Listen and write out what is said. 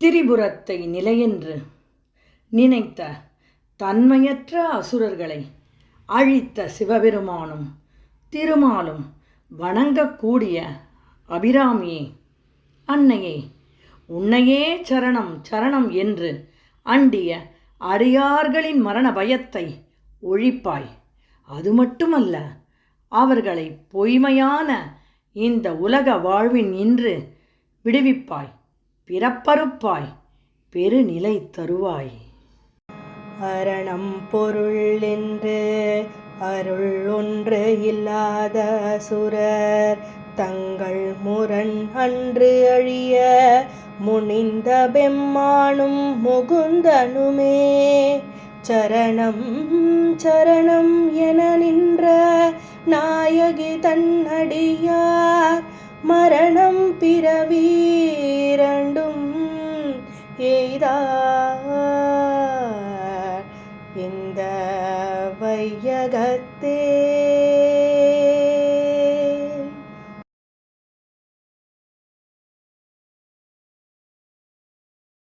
திரிபுரத்தை நிலையென்று நினைத்த தன்மையற்ற அசுரர்களை அழித்த சிவபெருமானும் திருமாலும் வணங்கக்கூடிய அபிராமியே அன்னையே உன்னையே சரணம் சரணம் என்று அண்டிய அடியார்களின் மரண பயத்தை ஒழிப்பாய். அது மட்டுமல்ல அவர்களை பொய்மையான இந்த உலக வாழ்வின் இன்று விடுவிப்பாய். பிறப்பறுப்பாய் பெருநிலை தருவாய். அரணம் பொருள் என்று அருள் ஒன்று இல்லாத சுரர் தங்கள் முரண் அன்று அழிய முனிந்த பெம்மானும் முகுந்தனுமே. சரணம் சரணம் என நின்ற நாயகி தன்னடியார் மரணம் பிறவி எய்தார் இந்த வையகத்தே